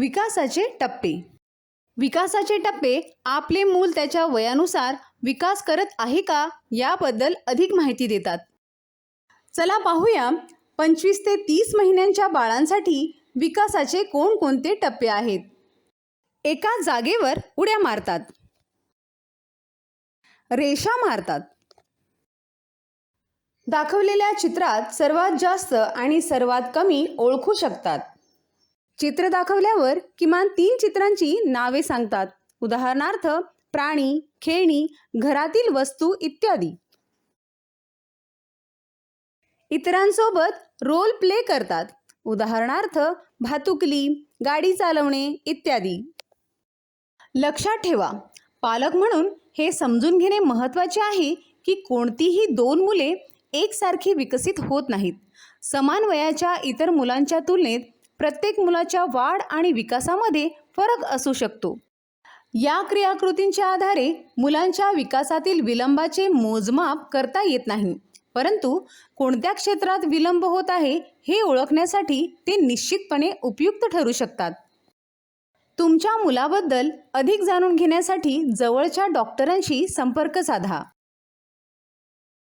विकासाचे टप्पे. विकासाचे टप्पे आपले मूल त्याच्या वयानुसार विकास करत आहे का याबद्दल अधिक माहिती देतात. चला पाहूया पंचवीस ते तीस महिन्यांच्या बाळांसाठी विकासाचे कोणकोणते टप्पे आहेत. एका जागेवर उड्या मारतात. रेषा मारतात. दाखवलेल्या चित्रात सर्वात जास्त आणि सर्वात कमी ओळखू शकतात. चित्र दाखवल्यावर किमान तीन चित्रांची नावे सांगतात. उदाहरणार्थ प्राणी खेळणी घरातील वस्तू इत्यादी. इतरांसोबत रोल प्ले करतात. उदाहरणार्थ भातुकली गाडी चालवणे इत्यादी. लक्षात ठेवा पालक म्हणून हे समजून घेणे महत्त्वाचे आहे की कोणतीही दोन मुले एकसारखी विकसित होत नाहीत. समान वयाच्या इतर मुलांच्या तुलनेत प्रत्येक मुलाच्या वाढ आणि विकासामध्ये फरक असू शकतो. या क्रियाकृतींच्या आधारे मुलांच्या विकासातील विलंबाचे मोजमाप करता येत नाही. परंतु कोणत्या क्षेत्रात विलंब होत आहे हे ओळखण्यासाठी ते निश्चितपणे उपयुक्त ठरू शकतात. तुमच्या मुलाबद्दल अधिक जाणून घेण्यासाठी जवळच्या डॉक्टरांशी संपर्क साधा.